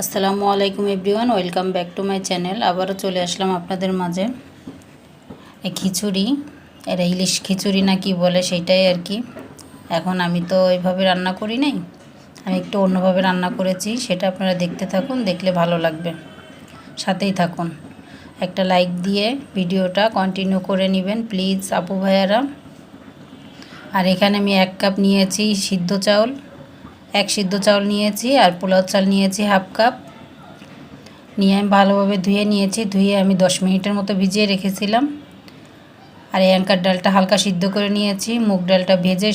আসসালামু আলাইকুম everyone, welcome back to my channel. আবারও চলে আসলাম আপনাদের মাঝে। খিচুড়ি, এরা ইলিশ খিচুড়ি না কি বলে সেটাই আর কি। এখন আমি তো ওইভাবে রান্না করি নাই, আমি একটু অন্যভাবে রান্না করেছি, সেটা আপনারা দেখতে থাকুন, দেখলে ভালো লাগবে। সাথেই থাকুন। একটা লাইক দিয়ে ভিডিওটা কন্টিনিউ করে নেবেন, প্লিজ, আপু ভাইয়ারা। আর এখানে আমি এক কাপ নিয়েছি সিদ্ধ চাউল। এক সিদ্ধ চাউল নিয়েছি আর পোলাও চাল নিয়েছি হাফ কাপ। নিয়ে আমি ভালোভাবে ধুয়ে নিয়েছি, ধুয়ে আমি দশ মিনিটের মতো ভিজিয়ে রেখেছিলাম। আর এই অ্যাঙ্কার ডালটা হালকা সিদ্ধ করে নিয়েছি, মুগ ডালটা ভেজে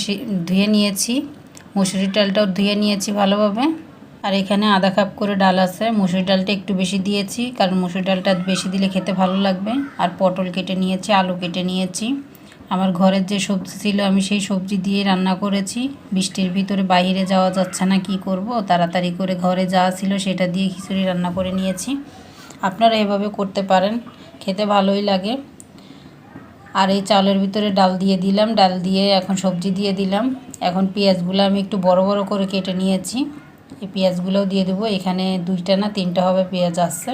ধুয়ে নিয়েছি মুসুরি ডালটাও ধুয়ে নিয়েছি ভালোভাবে। আর এখানে আধা কাপ করে ডাল আছে মুসুরি ডালটা একটু বেশি দিয়েছি, কারণ মুসুরি ডালটা বেশি দিলে খেতে ভালো লাগবে। আর পটল কেটে নিয়েছি, আলু কেটে নিয়েছি। আমার ঘরের যে সবজি ছিল, আমি সেই সবজি দিয়ে রান্না করেছি। বৃষ্টির ভিতরে বাইরে যাওয়া যাচ্ছে না, কি করব? তাড়াতাড়ি করে ঘরে যা ছিল সেটা দিয়ে খিচুড়ি রান্না করে নিয়েছি। আপনারা এভাবে করতে পারেন, খেতে ভালোই লাগে। আর এই চালের ভিতরে ডাল দিয়ে দিলাম, ডাল দিয়ে এখন সবজি দিয়ে দিলাম। এখন পেঁয়াজগুলো আমি একটু বড় বড় করে কেটে নিয়েছি। এই পেঁয়াজগুলোও দিয়ে দেবো, এখানে দুইটা না তিনটা হবে পেঁয়াজ আসছে।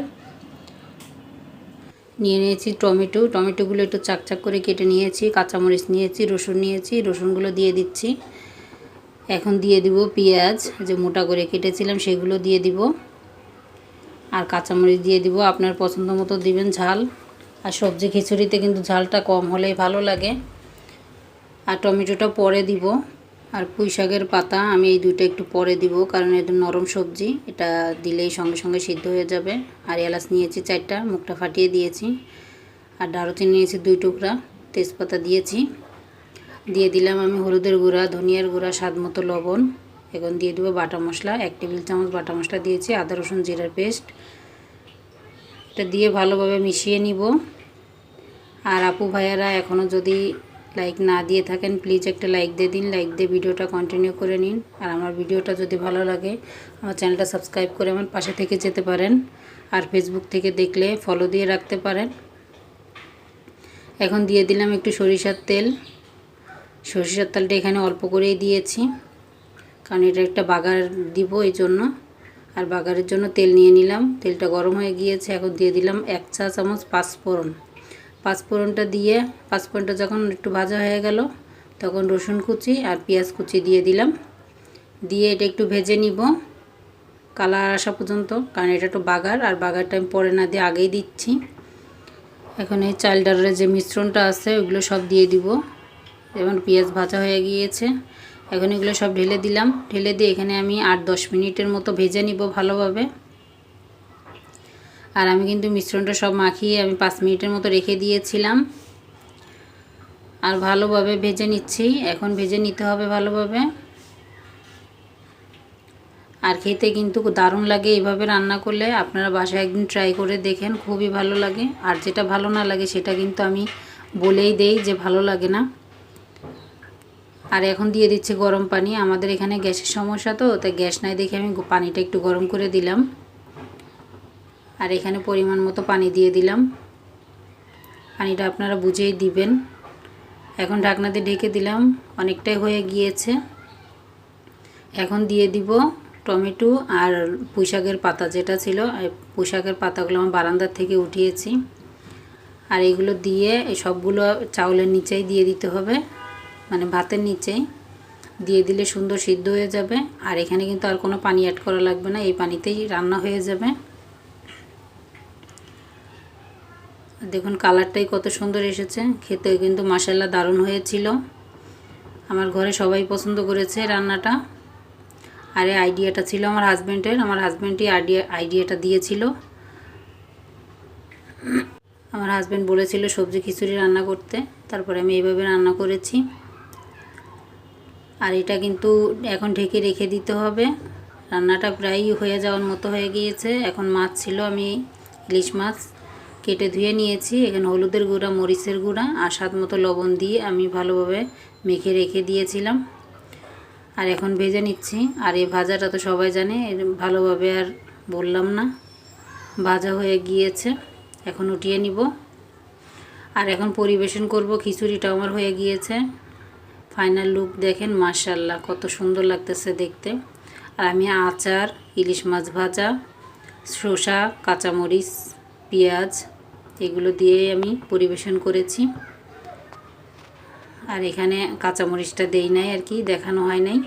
নিয়ে নিয়েছি টমেটো। টমেটোগুলো একটু চাকচাক করে কেটে নিয়েছি, কাঁচামরিচ নিয়েছি, রসুন নিয়েছি, রসুনগুলো দিয়ে দিচ্ছি। এখন দিয়ে দিব পেঁয়াজ যে মোটা করে কেটেছিলাম সেগুলো দিয়ে দিব। আর কাঁচামরিচ দিয়ে দিব, আপনার পছন্দ মতো দিবেন ঝাল। আর সবজি খিচুড়িতে কিন্তু ঝালটা কম হলেই ভালো লাগে। আর টমেটোটা পরে দিব। আর পুঁই শাকের পাতা আমি এই দুইটা একটু পরে দিব, কারণ এটা নরম সবজি, এটা দিলেই সঙ্গে সঙ্গে সিদ্ধ হয়ে যাবে। আর এলাচ নিয়েছি চারটা, মুখটা ফাটিয়ে দিয়েছি। আর দারুচিনি নিয়েছি দুই টুকরা, তেজপাতা দিয়েছি। দিয়ে দিলাম আমি হলুদের গুঁড়া, ধনিয়ার গুঁড়া, স্বাদ মতো লবণ। এখন দিয়ে দেবো বাটা মশলা, এক টেবিল চামচ বাটা মশলা দিয়েছি, আদা, রসুন, জিরার পেস্ট। এটা দিয়ে ভালোভাবে মিশিয়ে নিব। আর আপু ভাইয়ারা এখনও যদি লাইক না দিয়ে থাকেন প্লিজ একটা লাইক দিয়ে দিন লাইক দিয়ে ভিডিওটা কন্টিনিউ করে নিন। আর আমার ভিডিওটা যদি ভালো লাগে, আমার চ্যানেলটা সাবস্ক্রাইব করে আমার পাশে থেকে যেতে পারেন। আর ফেসবুক থেকে দেখলে ফলো দিয়ে রাখতে পারেন। এখন দিয়ে দিলাম একটু সরিষার তেল। সরিষার তেলটা এখানে অল্প করেই দিয়েছি, কারণ এটা একটা বাগার দিব এই জন্য। আর বাগারের জন্য তেল নিয়ে নিলাম। তেলটা গরম হয়ে গিয়েছে, এখন দিয়ে দিলাম এক চা চামচ পাঁচফোড়ন। পাঁচফোড়নটা দিয়ে, পাঁচফোড়নটা যখন একটু ভাজা হয়ে গেল, তখন রসুন কুচি আর পেঁয়াজ কুচি দিয়ে দিলাম। দিয়ে এটা একটু ভেজে নিব। কালার আসা পর্যন্ত, কারণ এটা একটু বাগার, আর বাগারটা আমি পরে না দিয়ে আগেই দিচ্ছি। এখন এই চাল ডালের যে মিশ্রণটা আছে, ওইগুলো সব দিয়ে দিব। যেমন পেঁয়াজ ভাজা হয়ে গিয়েছে, এখন এগুলো সব ঢেলে দিলাম। ঢেলে দিয়ে এখানে আমি আট দশ মিনিটের মতো ভেজে নিব ভালোভাবে। আর আমি কিন্তু মিশ্রণটা সব মাখিয়ে আমি পাঁচ মিনিটের মতো রেখে দিয়েছিলাম। আর ভালোভাবে ভেজে নিচ্ছি। এখন ভেজে নিতে হবে ভালোভাবে। আর খেতে কিন্তু দারুণ লাগে এইভাবে রান্না করলে। আপনারা বাসায় একদিন ট্রাই করে দেখেন, খুবই ভালো লাগে। আর যেটা ভালো না লাগে সেটা কিন্তু আমি বলেই দেই যে ভালো লাগে না। আর এখন দিয়ে দিচ্ছি গরম পানি। আমাদের এখানে গ্যাসের সমস্যা তো, তাই গ্যাস নাই দেখে আমি পানিটা একটু গরম করে দিলাম। আর এখানে পরিমাণ মতো পানি দিয়ে দিলাম। পানিটা আপনারা বুঝেই দিবেন। এখন ঢাকনা দিয়ে ঢেকে দিলাম, অনেকটাই হয়ে গিয়েছে। এখন দিয়ে দিব টমেটো আর পুঁইশাকের পাতা যেটা ছিল পুঁইশাকের পাতাগুলো আমার বারান্দার থেকে উঠিয়েছি। আর এগুলো দিয়ে সবগুলো চাউলের নিচেই দিয়ে দিতে হবে মানে ভাতের নিচেই। দিয়ে দিলে সুন্দর সিদ্ধ হয়ে যাবে। আর এখানে কিন্তু আর কোনো পানি অ্যাড করা লাগবে না, এই পানিতেই রান্না হয়ে যাবে। দেখুন কালারটাই কত সুন্দর এসেছে। খেতে কিন্তু মাসাল্লা দারুণ হয়েছিল। আমার ঘরে সবাই পছন্দ করেছে রান্নাটা। আর এই আইডিয়াটা ছিল আমার হাজব্যান্ডের আমার হাজব্যান্ডই আইডিয়া আইডিয়াটা দিয়েছিল। আমার হাজব্যান্ড বলেছিল সবজি খিচুড়ি রান্না করতে। তারপরে আমি এইভাবে রান্না করেছি। আর এটা কিন্তু এখন ঢেকে রেখে দিতে হবে। রান্নাটা প্রায়ই হয়ে যাওয়ার মতো হয়ে গিয়েছে। এখন মাছ ছিল আমি ইলিশ মাছ। কেটে ধুয়ে নিয়েছি। এখানে হলুদের গুঁড়া, মরিচের গুঁড়া, আর স্বাদ মতো লবণ দিয়ে আমি ভালোভাবে মেখে রেখে দিয়েছিলাম। আর এখন ভেজে নিচ্ছি। আর এই ভাজাটা তো সবাই জানে ভালোভাবে আর বললাম না। ভাজা হয়ে গিয়েছে, এখন উঠিয়ে নিব। আর এখন পরিবেশন করব খিচুড়িটা আমার হয়ে গিয়েছে। ফাইনাল লুক দেখেন মাশাল্লাহ কত সুন্দর লাগতেছে দেখতে। আর আমি আচার, ইলিশ মাছ ভাজা, শসা, কাঁচামরিচ, পেঁয়াজ এগুলো দিয়ে আমি পরিবেশন করেছি। আর এখানে কাঁচামরিচটা দেই নাই আর কি, দেখানো হয় নাই।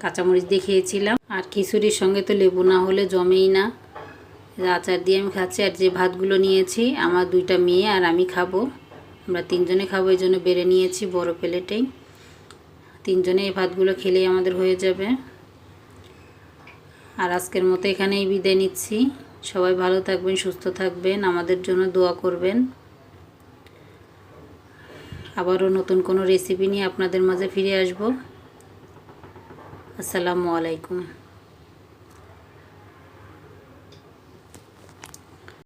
কাঁচামরিচ দিয়ে খেয়েছিলাম। আর খিচুড়ির সঙ্গে তো লেবু না হলে জমেই না। আচার দিয়ে আমি খাচ্ছি। আর যে ভাতগুলো নিয়েছি, আমার দুইটা মেয়ে আর আমি খাব। আমরা তিনজনে খাব, এই জন্য বেড়ে নিয়েছি বড় প্লেটেই। তিনজনে এই ভাতগুলো খেলেই আমাদের হয়ে যাবে। আর আজকের মতো এখানেই বিদায় নিচ্ছি। সবাই ভালো থাকবেন, সুস্থ থাকবেন, আমাদের জন্য দোয়া করবেন। আবারও নতুন কোনো রেসিপি নিয়ে আপনাদের মাঝে ফিরে আসব। আসসালামু আলাইকুম।